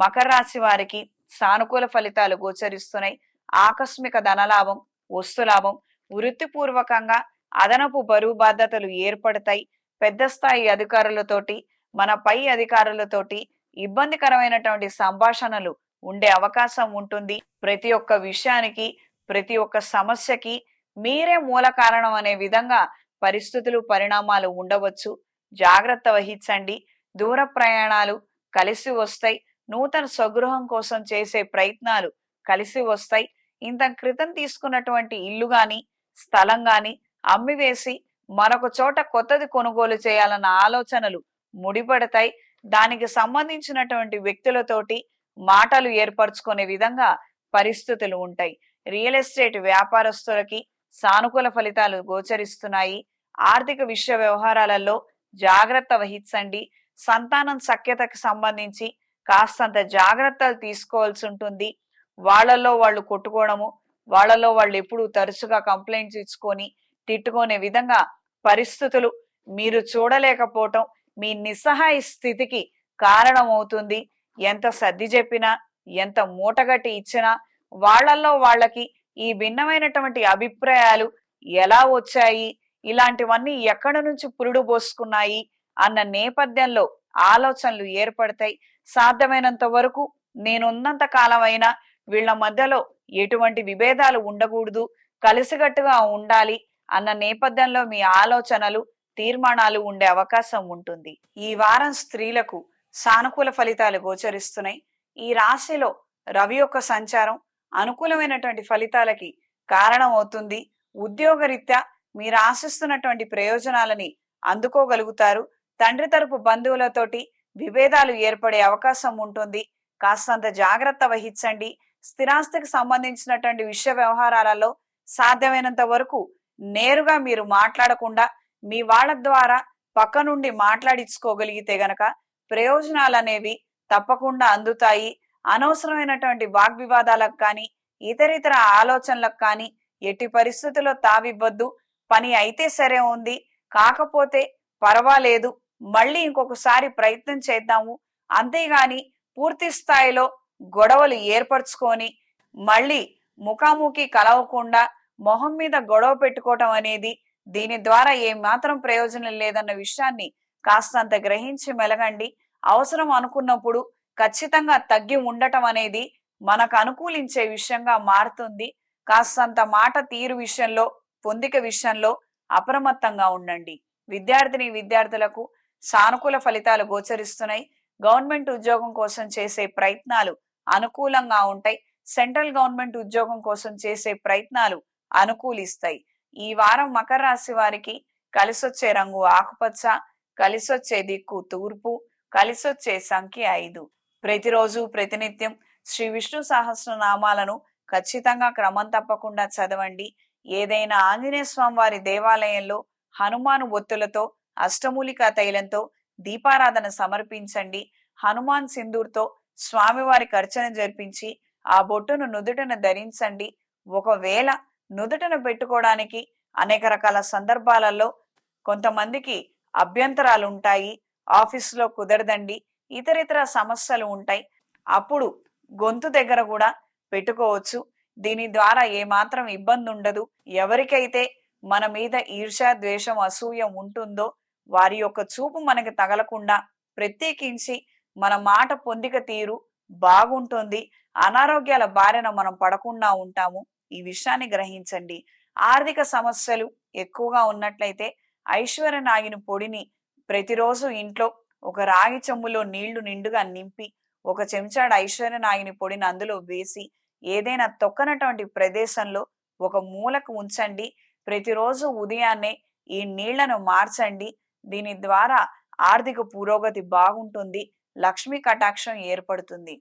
మకర రాశి వారికి సానుకూల ఫలితాలు గోచరిస్తున్నాయి. ఆకస్మిక ధనలాభం వస్తులాభం వృత్తిపూర్వకంగా అదనపు బరువు బాధ్యతలు ఏర్పడతాయి. పెద్ద స్థాయి అధికారులతోటి మన పై అధికారులతోటి ఇబ్బందికరమైనటువంటి సంభాషణలు ఉండే అవకాశం ఉంటుంది. ప్రతి ఒక్క విషయానికి ప్రతి ఒక్క సమస్యకి మీరే మూల కారణం అనే విధంగా పరిస్థితులు పరిణామాలు ఉండవచ్చు. జాగ్రత్త వహించండి. దూర ప్రయాణాలు కలిసి వస్తాయి. నూతన స్వగృహం కోసం చేసే ప్రయత్నాలు కలిసి వస్తాయి. ఇంత క్రితం తీసుకున్నటువంటి ఇల్లు గాని స్థలం గాని అమ్మివేసి మరొక చోట కొత్తది కొనుగోలు చేయాలన్న ఆలోచనలు ముడిపడతాయి. దానికి సంబంధించినటువంటి వ్యక్తులతోటి మాటలు ఏర్పరచుకునే విధంగా పరిస్థితులు ఉంటాయి. రియల్ ఎస్టేట్ వ్యాపారస్తులకి సానుకూల ఫలితాలు గోచరిస్తున్నాయి. ఆర్థిక విషయ వ్యవహారాలలో జాగ్రత్త వహించండి. సంతానం సఖ్యతకు సంబంధించి కాస్తంత జాగ్రత్తలు తీసుకోవాల్సి ఉంటుంది. వాళ్ళల్లో వాళ్ళు కొట్టుకోవడము వాళ్ళలో వాళ్ళు ఎప్పుడు తరచుగా కంప్లైంట్స్ ఇచ్చుకొని తిట్టుకునే విధంగా పరిస్థితులు మీరు చూడలేకపోవటం మీ నిస్సహాయ స్థితికి కారణమవుతుంది. ఎంత సర్ది చెప్పినా ఎంత మూటగట్టి ఇచ్చినా వాళ్ళల్లో వాళ్ళకి ఈ భిన్నమైనటువంటి అభిప్రాయాలు ఎలా వచ్చాయి ఇలాంటివన్నీ ఎక్కడి నుంచి పురుడు పోసుకున్నాయి అన్న నేపథ్యంలో ఆలోచనలు ఏర్పడతాయి. సాధ్యమైనంత వరకు నేనున్నంత కాలమైనా వీళ్ళ మధ్యలో ఎటువంటి విభేదాలు ఉండకూడదు. కలిసికట్టుగా ఉండాలి అన్న నేపథ్యంలో మీ ఆలోచనలు తీర్మానాలు ఉండే అవకాశం ఉంటుంది. ఈ వారం స్త్రీలకు సానుకూల ఫలితాలు గోచరిస్తున్నాయి. ఈ రాశిలో రవి యొక్క సంచారం అనుకూలమైనటువంటి ఫలితాలకి కారణం అవుతుంది ఉద్యోగరీత్యా మీరు ఆశిస్తున్నటువంటి ప్రయోజనాలని అందుకోగలుగుతారు. తండ్రి తరపు బంధువులతోటి విభేదాలు ఏర్పడే అవకాశం ఉంటుంది. కాస్తంత జాగ్రత్త వహించండి. స్థిరాస్తికి సంబంధించినటువంటి విషయ వ్యవహారాలలో సాధ్యమైనంత వరకు నేరుగా మీరు మాట్లాడకుండా మీ వాళ్ళ ద్వారా పక్క నుండి మాట్లాడించుకోగలిగితే గనక ప్రయోజనాలు అనేవి తప్పకుండా అందుతాయి. అనవసరమైనటువంటి వాగ్వివాదాలకు కానీ ఇతరితర ఆలోచనలకు కానీ ఎట్టి పరిస్థితుల్లో తావివ్వద్దు. పని అయితే సరే ఉంది. కాకపోతే పర్వాలేదు. మళ్ళీ ఇంకొకసారి ప్రయత్నం చేద్దాము. అంతేగాని పూర్తి స్థాయిలో గొడవలు ఏర్పరచుకొని మళ్ళీ ముఖాముఖి కలవకుండా మొహం మీద గొడవ పెట్టుకోవటం అనేది దీని ద్వారా ఏ మాత్రం ప్రయోజనం లేదన్న విషయాన్ని కాస్తంత గ్రహించి మెలగండి. అవసరం అనుకున్నప్పుడు ఖచ్చితంగా తగ్గి ఉండటం అనేది మనకు అనుకూలించే విషయంగా మారుతుంది. కాస్తంత మాట తీరు విషయంలో పొందిక విషయంలో అప్రమత్తంగా ఉండండి. విద్యార్థిని విద్యార్థులకు సానుకూల ఫలితాలు గోచరిస్తున్నాయి. గవర్నమెంట్ ఉద్యోగం కోసం చేసే ప్రయత్నాలు అనుకూలంగా ఉంటాయి. సెంట్రల్ గవర్నమెంట్ ఉద్యోగం కోసం చేసే ప్రయత్నాలు అనుకూలిస్తాయి. ఈ వారం మకర రాశి వారికి కలిసొచ్చే రంగు ఆకుపచ్చ కలిసొచ్చే దిక్కు తూర్పు కలిసొచ్చే సంఖ్య ఐదు. ప్రతిరోజు ప్రతినిత్యం శ్రీ విష్ణు సహస్రనామాలను ఖచ్చితంగా క్రమం తప్పకుండా చదవండి. ఏదైనా ఆంజనేయ స్వామి వారి దేవాలయంలో హనుమాను ఒత్తులతో అష్టమూలికా తైలంతో దీపారాధన సమర్పించండి. హనుమాన్ సింధూర్తో స్వామివారికి అర్చన జరిపించి ఆ బొట్టును నుదుటను ధరించండి. ఒకవేళ నుదుటను పెట్టుకోవడానికి అనేక రకాల సందర్భాలలో కొంతమందికి అభ్యంతరాలు ఉంటాయి. ఆఫీసులో కుదరదండి. ఇతరితర సమస్యలు ఉంటాయి. అప్పుడు గొంతు దగ్గర కూడా పెట్టుకోవచ్చు. దీని ద్వారా ఏమాత్రం ఇబ్బంది ఉండదు ఎవరికైతే మన మీద ఈర్ష ద్వేషం అసూయ ఉంటుందో వారి యొక్క చూపు మనకి తగలకుండా ప్రత్యేకించి మన మాట పొందిక తీరు బాగుంటుంది. అనారోగ్యాల బారిన మనం పడకుండా ఉంటాము. ఈ విషయాన్ని గ్రహించండి. ఆర్థిక సమస్యలు ఎక్కువగా ఉన్నట్లయితే ఐశ్వర్య నాగిని పొడిని ప్రతిరోజు ఇంట్లో ఒక రాగి చెంబులో నీళ్ళు నిండుగా నింపి ఒక చెంచాడు ఐశ్వర్య నాగిని పొడిని అందులో వేసి ఏదైనా తొక్కనటువంటి ప్రదేశంలో ఒక మూలకు ఉంచండి. ప్రతిరోజు ఉదయాన్నే ఈ నీళ్ళను మార్చండి. దీని ద్వారా ఆర్థిక పురోగతి బాగుంటుంది లక్ష్మీ కటాక్షం ఏర్పడుతుంది.